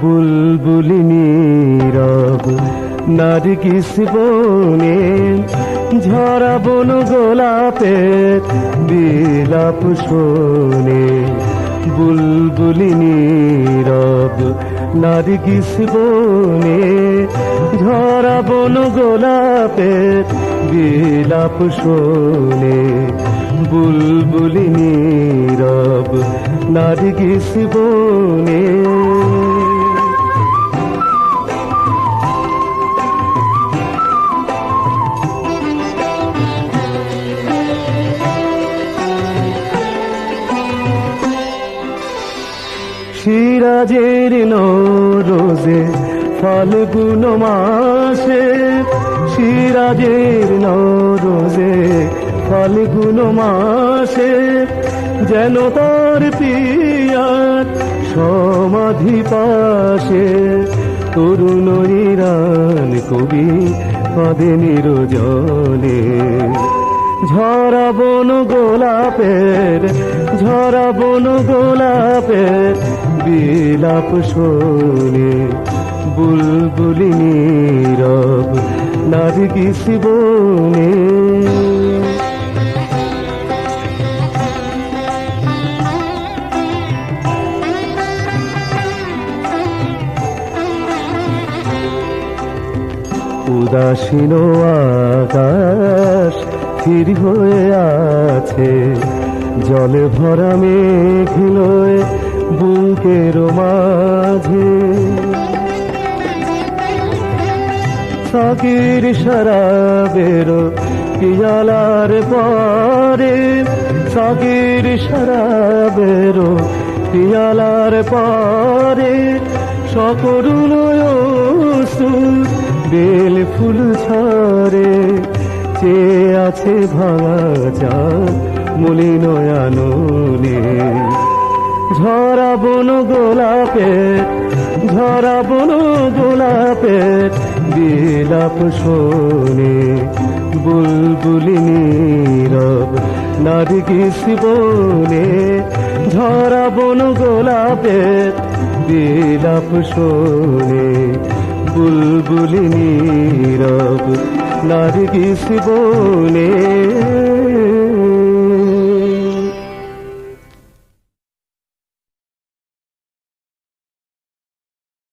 বুলবুলিনী রব নারগিস বনে ঝরা বন গোলাপের বিলাপ শোনে। বুলবুলিনী রব নারগিস বনে ঝরা বন গোলাপের বিলাপ শোনে। বুলবুলি নীরব নারগিস বনে সিরাজের নরোজে ফাল্গুন মাসে, সিরাজের নরোজে ফাল্গুন মাসে, যেন তার পিয়ার সমাধি পাশে। তরুণ ইরান কবি পদে নিরজনে। ঝরা বন গোলাপের ঝরা বন গোলাপের বিলাপ শোনে বুলবুলিনী রব নারগিস বনে। উদাসীন আকাশ স্থির হয়ে আছে জলে ভরা মেঘিলয় বুকের মাঝে। সাকির শরাবের পিয়ালার পরে সাকির শরাবের পিয়ালার পরে সকরুণ সুর বেল ফুল ছড়ে চেয়ে আছে ভাঙা চা মলিন আননে ঝরা বন গোলাপের ঝরা বন গোলাপের বিলাপ শোনে বুলবুলিনী রব নারগিস বনে। ঝরা বন গোলাপের বিলাপ শোনে বুলবুলিনী রব নারগিস বনে।